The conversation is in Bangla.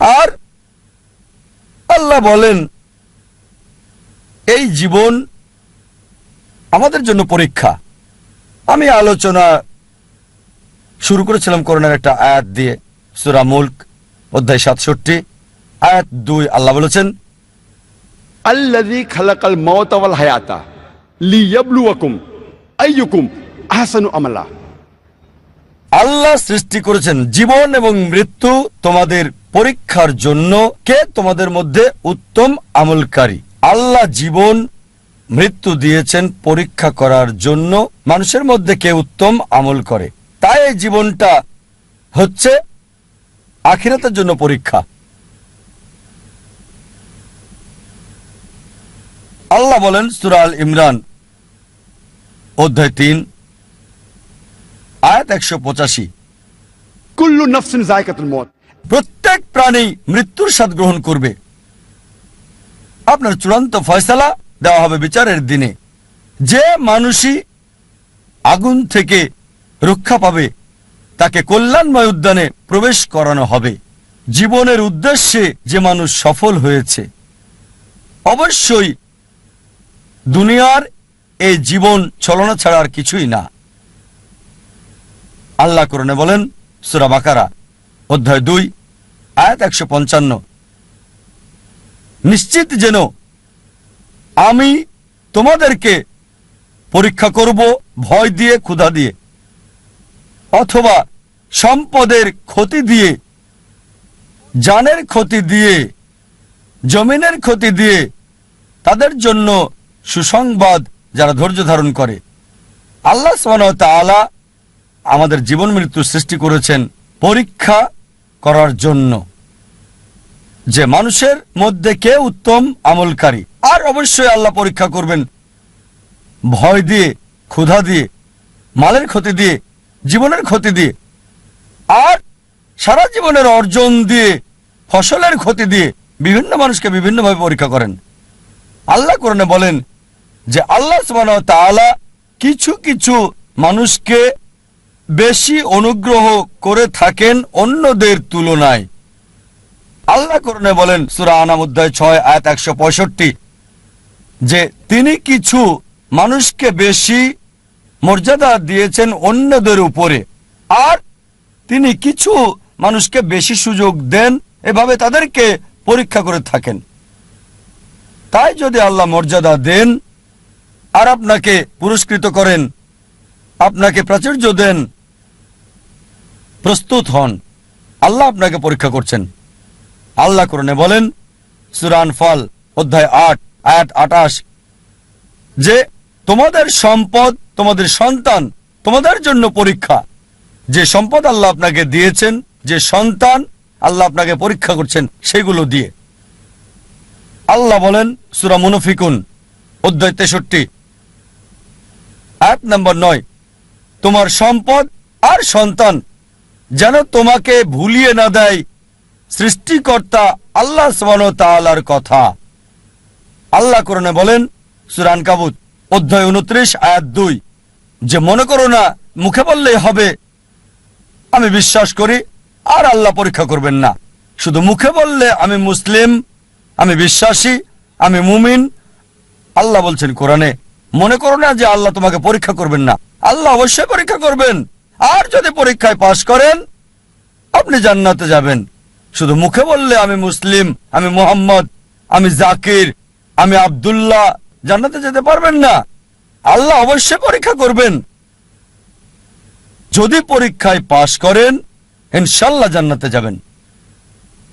আর আল্লাহ বলেন এই জীবন আমাদের জন্য পরীক্ষা। আমি আলোচনা শুরু করেছিলাম করোনার একটা আয়াত দিয়ে সুরা মুল্ক অধ্যায় সাতষট্টি আয়াত দুই আল্লাহ বলেছেন আমালা। আল্লাহ সৃষ্টি করেছেন জীবন এবং মৃত্যু তোমাদের পরীক্ষার জন্য কে তোমাদের মধ্যে উত্তম আমলকারী? আল্লাহ জীবন, মৃত্যু দিয়েছেন পরীক্ষা করার জন্য। মানুষের মধ্যে কে উত্তম আমল করে? তাই এই জীবনটা হচ্ছে আখিরাতের জন্য পরীক্ষা। আল্লাহ বলেন সুরাল ইমরান, অধ্যায় তিন, আয়াত একশো পঁচাশি। কুল্লু নফসিন জায়কাতুল মত প্রত্যেক প্রাণী মৃত্যুর স্বাদ গ্রহণ করবে। আপনার চূড়ান্ত ফয়সালা দেওয়া হবে বিচারের দিনে। যে মানুষই আগুন থেকে রক্ষা পাবে, তাকে কল্যাণময় উদ্যানে প্রবেশ করানো হবে। জীবনের উদ্দেশ্যে যে মানুষ সফল হয়েছে, অবশ্যই দুনিয়ার এই জীবন ছলনা ছাড়া আর কিছুই না। আল্লাহ করণে বলেন, সুরা বাকারা, অধ্যায় দুই আয়াত একশো পঞ্চান্ন। নিশ্চিত যেন আমি তোমাদেরকে পরীক্ষা করব, ভয় দিয়ে, ক্ষুধা দিয়ে, অথবা সম্পদের ক্ষতি দিয়ে, জানের ক্ষতি দিয়ে, জমিনের ক্ষতি দিয়ে, তাদের জন্য সুসংবাদ যারা ধৈর্য ধারণ করে। আল্লাহ তাআলা আমাদের জীবন মৃত্যু সৃষ্টি করেছেন পরীক্ষা করার জন্য। যে মানুষের মধ্যে কে উত্তম আমলকারী, আর অবশ্যই আল্লাহ পরীক্ষা করবেন। ভয় দিয়ে, ক্ষুধা দিয়ে, মালের ক্ষতি দিয়ে, জীবনের ক্ষতি দিয়ে, আর সারা জীবনের অর্জন দিয়ে, ফসলের ক্ষতি দিয়ে বিভিন্ন মানুষকে বিভিন্নভাবে পরীক্ষা করেন। আল্লাহ কোরআনে বলেন যে আল্লাহ সুবহানাহু ওয়া তাআলা কিছু কিছু মানুষকে বেশি অনুগ্রহ করে থাকেন অন্যদের তুলনায়। আল্লাহ করণে বলেন, সুরা আনাম অধ্যায় ছয়, আয়াত একশো পঁয়ষট্টি, যে তিনি কিছু মানুষকে বেশি মর্যাদা দিয়েছেন অন্যদের উপরে, আর তিনি কিছু মানুষকে বেশি সুযোগ দেন, এভাবে তাদেরকে পরীক্ষা করে থাকেন। তাই যদি আল্লাহ মর্যাদা দেন, আর আপনাকে পুরস্কৃত করেন, আপনাকে প্রাচুর্য দেন প্রস্তুত হন। আল্লাহ আপনাকে পরীক্ষা করছেন। আল্লাহ করণে বলেন সুরান ফল অধ্যায় আট, আয়াত আটাশ, যে তোমাদের সম্পদ, তোমাদের সন্তান, তোমাদের জন্য পরীক্ষা। যে সম্পদ আল্লাহ আপনাকে দিয়েছেন, যে সন্তান আল্লাহ আপনাকে পরীক্ষা করছেন, সেগুলো দিয়ে। আল্লাহ বলেন, সুরা মুনফিকুন, অধ্যায় তেষট্টি, আয়াত নম্বর নয়, তোমার সম্পদ আর সন্তান যেন তোমাকে ভুলিয়ে না দেয় সৃষ্টিকর্তা আল্লাহ তাআলার কথা। আল্লাহ করণে বলেন সুরান কাবুত অধ্যায় উনত্রিশ, আয়াত দুই, যে মনে করো না, মুখে বললেই হবে। আমি বিশ্বাস করি, আর আল্লাহ পরীক্ষা করবেন না। শুধু মুখে বললে আমি মুসলিম, আমি বিশ্বাসী, আমি মুমিন। আল্লাহ বলছেন কোরআনে, মনে করো না যে আল্লাহ তোমাকে পরীক্ষা করবেন না। আল্লাহ অবশ্যই পরীক্ষা করবেন। আর যদি পরীক্ষায় পাশ করেন, আপনি জান্নাতে যাবেন। শুধু মুখে বললে আমি মুসলিম, আমি মোহাম্মদ, আমি জাকির, আমি আবদুল্লাহ, জান্নাতে যেতে পারবেন না। আল্লাহ অবশ্যই পরীক্ষা করবেন। যদি পরীক্ষায় পাশ করেন, ইনশাল্লাহ জান্নাতে যাবেন।